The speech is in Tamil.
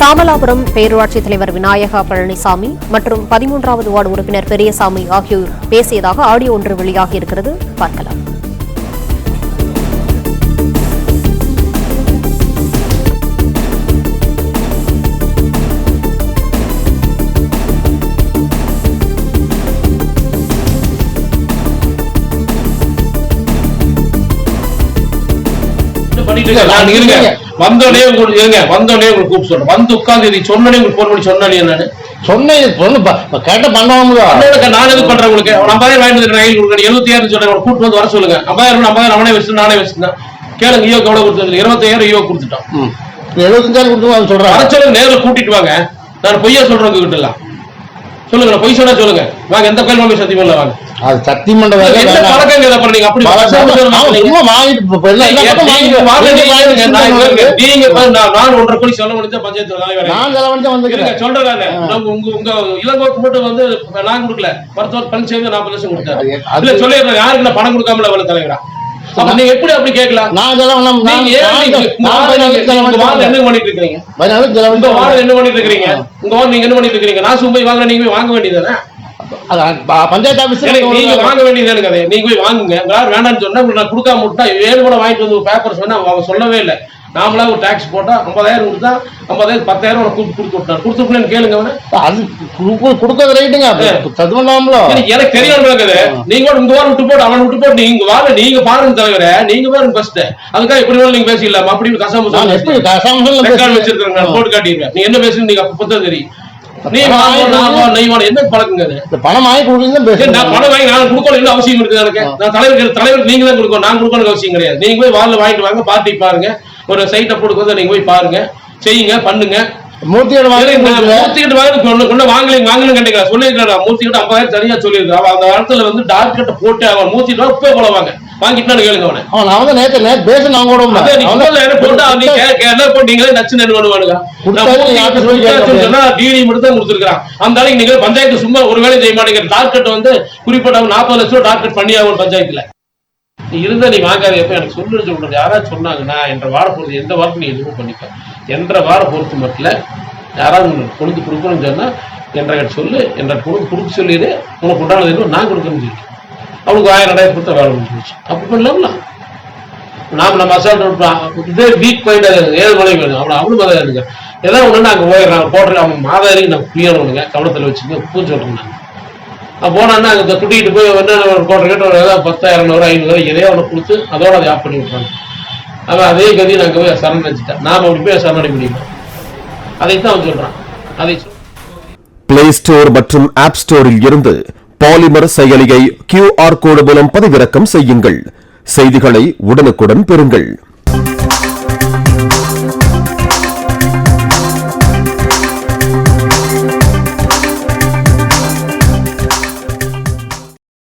சாமலாபுரம் பேரூராட்சி தலைவர் விநாயகா பழனிசாமி மற்றும் பதிமூன்றாவது வார்டு உறுப்பினர் பெரியசாமி ஆகியோர் பேசியதாக ஆடியோ ஒன்று வெளியாகி இருக்கிறது. பார்க்கலாம். நான் இருங்க. வந்தோடனே உங்களுக்கு இருங்க. வந்தோடனே உங்களுக்கு கூப்பிட்டு சொல்றேன். வந்து உட்கார்ந்து நீ சொன்னனே உங்களுக்கு போன் பண்ணி சொன்னே என்னன்னு? சொன்னேன் பொண்ணு கேட்ட அண்ணனுக்கு நான் எதுக்கு பண்றேன் உங்களுக்கு? ஐம்பதாயிரம் வாங்கிட்டு கையில் கொடுக்க எழுபத்தி ஆயிரம் சொல்றேன். கூட்டு வந்து வர சொல்லுங்க. ஐம்பதாயிரம் ஐம்பதாயிரம் அவனே வச்சு நானே வச்சிருந்தேன். கேளுங்க ஈயோ எவ்வளவு கொடுத்தது இருபத்தாயிரம் ஈயோ கொடுத்துட்டான். எழுபத்தஞ்சாயிரம் கொடுத்து சொல்றான்? சொல்லுங்க நேரில் கூட்டிட்டு வாங்க. நான் பொய்யா சொல்றேன் உங்ககிட்ட எல்லாம் சொல்லுங்க பொய் சொன்னா சொல்லுங்க. வாங்க எந்த கோயில் போய் சத்தியம் இல்ல வாங்க. அது சத்தி மண்ட வேலை என்ன. பழக்கங்க இதை பண்ணீங்க? அப்படி சொல்ல நீங்க நான் ஒன்றரை கோடி செலவு முடிஞ்ச பஞ்சாயத்து நான் செலவழிச்சு வந்துக்கிறேன். சொல்றேன் உங்க உங்க இளங்கோக்கு மட்டும் வந்து நான் கொடுக்கல. மருத்துவர் பழனிசாமி நாற்பது லட்சம் கொடுத்தாரு. அது- அது- இல்ல சொல்லிடுறேன். யாருக்கு நான் பணம் கொடுக்காமல அவள தலைவரா? நீங்க எப்படி அப்படி கேட்கலாம்? நான் என்ன பண்ணிட்டு இருக்கீங்க? உங்க வார்டு என்ன பண்ணிட்டு இருக்கீங்க? உங்க வார்டு நீங்க என்ன பண்ணிட்டு இருக்கீங்க? நான் சும்மா வாங்க நீங்க போய் வாங்க வேண்டியதானே பஞ்சாயத்து எனக்கு நீங்க வாங்க வேண்டியதானே கதை. நீங்க போய் வாங்குங்க. வேண்டாம்னு சொன்னா நான் கொடுக்காம விட்டா ஏழு கூட வாங்கிட்டு வந்து பேப்பர் சொன்னா அவங்க சொல்லவே இல்லை. நாமளா ஒரு டாக்ஸ் போட்டா ஐம்பதாயிரம் கொடுத்தா ஐம்பதாயிரம் பத்தாயிரம் உனக்கு கொடுத்து கொடுத்து விட்டான் கொடுத்துருக்கேன்னு கேளுங்க அவனை. அது குடுக்க- கொடுக்கறது ரைட்டுங்க. பண்ணாமலோ எனக்கு தெரியாம இருக்குது நீங்க கூட உங்க வாரம் விட்டு போட்டு அவன் விட்டு போட்டு நீங்க வாங்க நீங்க பாருங்க தலைவரே. நீங்க பாருங்க ஃபர்ஸ்ட் அதுக்காக எப்படி வேணாலும் நீங்க பேசிடலாமா. அப்படி கசாம ரெக்கார்ட் வச்சிருக்காங்க போட்டு காட்டிடுறேன். நீ என்ன பேசுறீங்க? நீங்க அப்ப புத்தகம் தெரியும். வாங்க என்ன பழக்கங்க இந்த பணம் வாங்கி கொடுக்குறது சரி, நான் பணம் வாங்கி நான் கொடுக்கணும். அவசியம் இருக்குது எனக்கு நான் தலைவருக்கு தலைவருக்கு நீங்க தான் கொடுக்கணும். நான் கொடுக்கணும் அவசியம் கிடையாது. நீங்க போய் வாரில் வாங்கிட்டு வாங்க பார்ட்டி பாருங்க. ஒரு சைட்டை போட்டு நீங்க போய் பாருங்க. செய்யுங்க பண்ணுங்க. மூர்த்தியோட. மூர்த்திக்கிட்ட வாங்க கொண்டு வாங்கலை வாங்கணும் கேட்டீங்களா சொல்லியிருக்காரு மூர்த்திக்கிட்ட ஐம்பதாயிரம் தனியா சொல்லியிருக்காரு அவன் அந்த இடத்துல வந்து டாக்டர் கிட்ட போட்டு அவன் மூர்த்திட்டு இப்போ போல வாங்க வாங்கிட்டு கேளுங்க அவனை. அவன் நேத்து நேத்து பேசணும் அவங்க கூட அவன் போட்டு அவன் என்ன போட்டு நீங்களே நச்சு நடு பண்ணுவானுங்க? டிடி மட்டும் தான் கொடுத்துருக்கான் அந்த ஆளுக்கு நீங்க பஞ்சாயத்து சும்மா ஒரு வேலை செய்ய மாட்டேங்கிற. டாக்டர் வந்து குறிப்பிட்ட நாற்பது லட்சம் டாக்டர் பண்ணி ஆகும் பஞ்சாயத்துல. நீ இருந்தால் நீ வாங்காத எப்ப எனக்கு சொல்லு சொல்றது யாராவது சொன்னாங்கன்னா என்ற வார பொறுத்து எந்த வாரத்தை நீ எதுவும் பண்ணிக்க என்ற வார பொறுத்து மட்டும் யாராவது உனக்கு கொண்டு கொடுக்கணும்னு சொன்னா என்ற சொல்லு என்ற கொடுத்து சொல்லிடு உனக்கு உண்டானது எதுவும் நான் கொடுக்கணும்னு சொல்லி. அவனுக்கு ஆயிரம் ரெண்டாயிரம் கொடுத்தா வேலை முடிஞ்சிருச்சு அப்படி பண்ணலாம்ல நாம் நம்ம அசால்ட் இதே வீக் பாயிண்ட் ஏழு மணி வேணும். அவனை அவனும் மதம் இருங்க ஏதாவது ஒன்று நாங்கள் போயிடுறான் போடுறேன். அவன் மாதாரி நான் புரியணுங்க கவனத்தில் வச்சுக்கோங்க பூ சொல்கிறேன் நாங்கள் போனான்னா அங்கே தூட்டிட்டு போய் என்ன ஒரு கோட்டை கிட்ட ஒரு ஏதாவது பத்தாயிரம் ரூபா ஐநூறு எதையோ அவனை கொடுத்து அதோட அதை ஆஃப் பண்ணி விட்றாங்க அவன் அதே கதி நாங்கள் போய் சரணடைச்சிட்டேன் நாம் அப்படி போய் சரணடை முடியும் அதைத்தான் அவன் சொல்கிறான் அதை பிளே ஸ்டோர் மற்றும் ஆப் ஸ்டோரில் இருந்து பாலிமர் செயலியை கியூஆர் கோடு மூலம் பதிவிறக்கம் செய்யுங்கள். செய்திகளை உடனுக்குடன் பெறுங்கள்.